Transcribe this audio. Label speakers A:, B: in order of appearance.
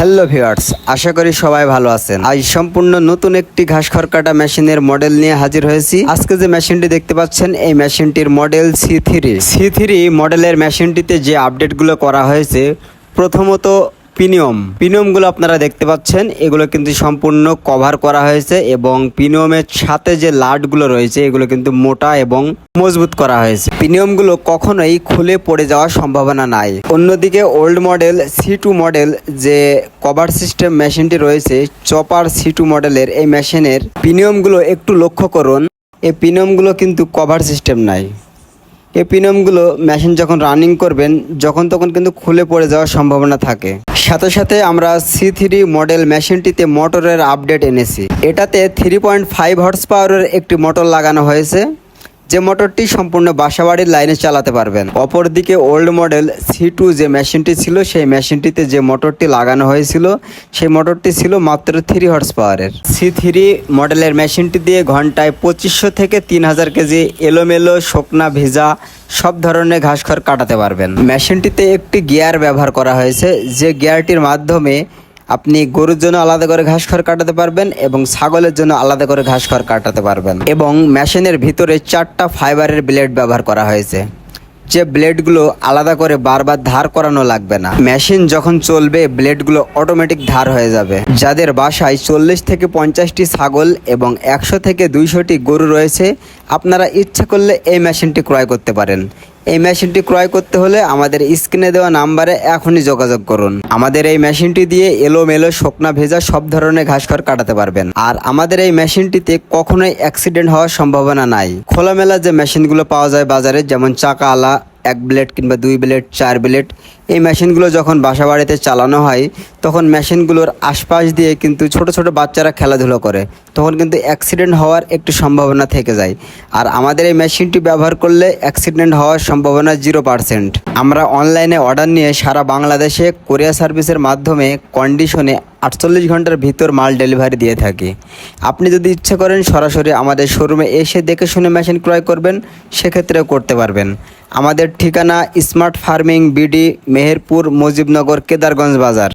A: Hello viewers, আশা করি সবাই ভালো আছেন। আজ সম্পূর্ণ নতুন একটি ঘাস খড়কাটা মেশিনের মডেল নিয়ে হাজির হয়েছি। আজকে যে মেশিনটি দেখতে পাচ্ছেন, এই মেশিনটির model C three. C three মডেলের মেশিনটিতে যে আপডেটগুলো করা হয়েছে, প্রথমত পিনিয়ম। পিনিয়মগুলো আপনারা দেখতে পাচ্ছেন, এগুলো কিন্তু সম্পূর্ণ কভার করা হয়েছে এবং পিনিয়মের সাথে যে লাটগুলো রয়েছে, এগুলো কিন্তু মোটা এবং মজবুত করা হয়েছে। পিনিয়মগুলো কখনোই খুলে পড়ে যাওয়ার সম্ভাবনা নাই। অন্যদিকে old model C two model যে কভার সিস্টেম মেশিনটি রয়েছে, চপার সি টু মডেলের এই মেশিনের পিনিয়মগুলো একটু লক্ষ্য করুন। এই পিনিয়মগুলো কিন্তু কভার সিস্টেম নাই। এই মেশিন যখন রানিং করবেন, যখন তখন কিন্তু খুলে পড়ে যাওয়ার সম্ভাবনা থাকে। সাথে সাথে আমরা সি থ্রি মডেল মেশিনটিতে মোটরের আপডেট এনেছি। এটাতে থ্রি পয়েন্ট ফাইভ হর্স পাওয়ারের একটি মোটর লাগানো হয়েছে। যে মোটরটি সম্পূর্ণ বাসাবাড়ির লাইনে চালাতে পারবেন। অপরদিকে ওল্ড মডেল সি টু যে মেশিনটি ছিল, সেই মেশিনটিতে যে মোটরটি লাগানো হয়েছিল, সেই মোটরটি ছিল মাত্র থ্রি হর্স পাওয়ারের সি থ্রি মডেলের মেশিনটি দিয়ে ঘন্টায় পঁচিশশো থেকে তিন হাজার কেজি এলোমেলো, শুকনা, ভেজা, সব ধরনের ঘাস খড় কাটাতে পারবেন। মেশিনটিতে একটি গিয়ার ব্যবহার করা হয়েছে, যে গিয়ারটির মাধ্যমে আপনি গরুর জন্য আলাদা করে ঘাস খড় কাটাতে পারবেন এবং ছাগলের জন্য আলাদা করে ঘাস খড় কাটাতে পারবেন। এবং মেশিনের ভিতরে চারটা ফাইবারের ব্লেড ব্যবহার করা হয়েছে। যে ব্লেডগুলো আলাদা করে বারবার ধার করানো লাগবে না। মেশিন যখন চলবে, ব্লেডগুলো অটোমেটিক ধার হয়ে যাবে। যাদের বাসায় চল্লিশ থেকে পঞ্চাশটি ছাগল এবং একশো থেকে দুইশোটি গরু রয়েছে, আপনারা ইচ্ছা করলে এই মেশিনটি ক্রয় করতে পারেন। এই মেশিনটি ক্রয় করতে হলে আমাদের স্ক্রিনে দেওয়া নাম্বারে এখনই যোগাযোগ করুন। আমাদের এই মেশিনটি দিয়ে এলোমেলো শুকনা ভেজা সব ধরনের ঘাস খড় কাটাতে পারবেন। আর আমাদের এই মেশিনটিতে কখনোই অ্যাক্সিডেন্ট হওয়ার সম্ভাবনা নাই। খোলামেলা যে মেশিনগুলো পাওয়া যায় বাজারে, যেমন চাকা আলা, এক ব্লেড কিংবা দুই ব্লেড, চার ব্লেড এই মেশিনগুলো যখন বাসা বাড়িতে চালানো হয়, তখন মেশিনগুলোর আশপাশ দিয়ে কিন্তু ছোট ছোট বাচ্চারা খেলাধুলো করে। তখন কিন্তু অ্যাক্সিডেন্ট হওয়ার একটু সম্ভাবনা থেকে যায়। আর আমাদের এই মেশিনটি ব্যবহার করলে অ্যাক্সিডেন্ট হওয়ার সম্ভাবনা জিরো পার্সেন্ট আমরা অনলাইনে অর্ডার নিয়ে সারা বাংলাদেশে কোরিয়া সার্ভিসের মাধ্যমে কন্ডিশনে আটচল্লিশ ঘণ্টার ভিতর মাল ডেলিভারি দিয়ে থাকি। আপনি যদি ইচ্ছে করেন সরাসরি আমাদের শোরুমে এসে দেখে শুনে মেশিন ক্রয় করবেন, সেক্ষেত্রেও করতে পারবেন। আমাদের ঠিকানা smart farming BD Meherpur Mujibnagar Kedarganj বাজার।